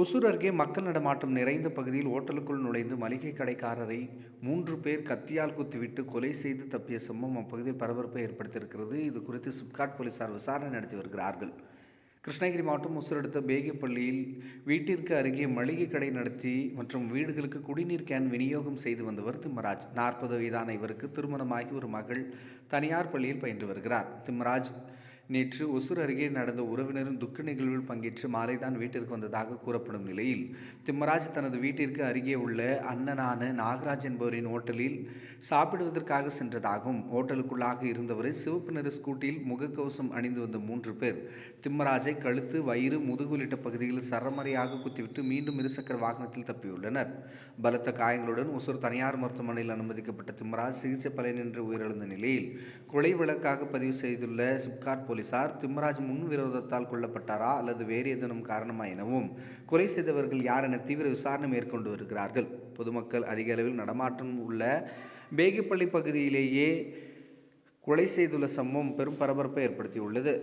ஒசூர் அருகே மக்கள் நடமாட்டம் நிறைந்த பகுதியில் ஓட்டலுக்குள் நுழைந்து மளிகை கடைக்காரரை மூன்று பேர் கத்தியால் குத்திவிட்டு கொலை செய்து தப்பிய சம்பவம் அப்பகுதியில் பரபரப்பை ஏற்படுத்தியிருக்கிறது. இது குறித்து சிப்காட் போலீசார் விசாரணை நடத்தி வருகிறார்கள். கிருஷ்ணகிரி மாவட்டம் ஒசூர் அடுத்த பேகப்பள்ளியில் வீட்டிற்கு அருகே மளிகை கடை நடத்தி மற்றும் வீடுகளுக்கு குடிநீர் கேன் விநியோகம் செய்து வந்தவர் திம்மராஜ். நாற்பது வயதான இவருக்கு திருமணமாகி ஒரு மகள் தனியார் பள்ளியில் பயின்று வருகிறார். திம்மராஜ் நேற்று ஒசூர் அருகே நடந்த உறவினரின் துக்க நிகழ்வில் பங்கேற்று மாலைதான் வீட்டிற்கு வந்ததாக கூறப்படும் நிலையில் திம்மராஜ் தனது வீட்டிற்கு அருகே உள்ள அண்ணனான நாகராஜ் என்பவரின் ஓட்டலில் சாப்பிடுவதற்காக சென்றதாகவும் ஓட்டலுக்குள்ளாக இருந்தவரை சிவப்பு நிற ஸ்கூட்டியில் முகக்கவசம் அணிந்து வந்த மூன்று பேர் திம்மராஜை கழுத்து வயிறு முதுகு உள்ளிட்ட பகுதிகளில் சரமறையாக குத்திவிட்டு மீண்டும் இருசக்கர வாகனத்தில் தப்பியுள்ளனர். பலத்த காயங்களுடன் ஒசூர் தனியார் மருத்துவமனையில் அனுமதிக்கப்பட்ட திம்மராஜ் சிகிச்சை பலனின்றி உயிரிழந்த நிலையில் கொலை வழக்காக பதிவு செய்துள்ள சிப்காட் போலீசார் திம்மராஜ் முன் விரோதத்தால் கொல்லப்பட்டாரா அல்லது வேறு ஏதேனும் காரணமா எனவும் கொலை செய்தவர்கள் யார் என தீவிர விசாரணை மேற்கொண்டு வருகிறார்கள். பொதுமக்கள் அதிக அளவில் நடமாட்டம் உள்ள பேகிப்பள்ளி பகுதியிலேயே கொலை செய்துள்ள சம்பவம் பெரும் பரபரப்பை ஏற்படுத்தியுள்ளது.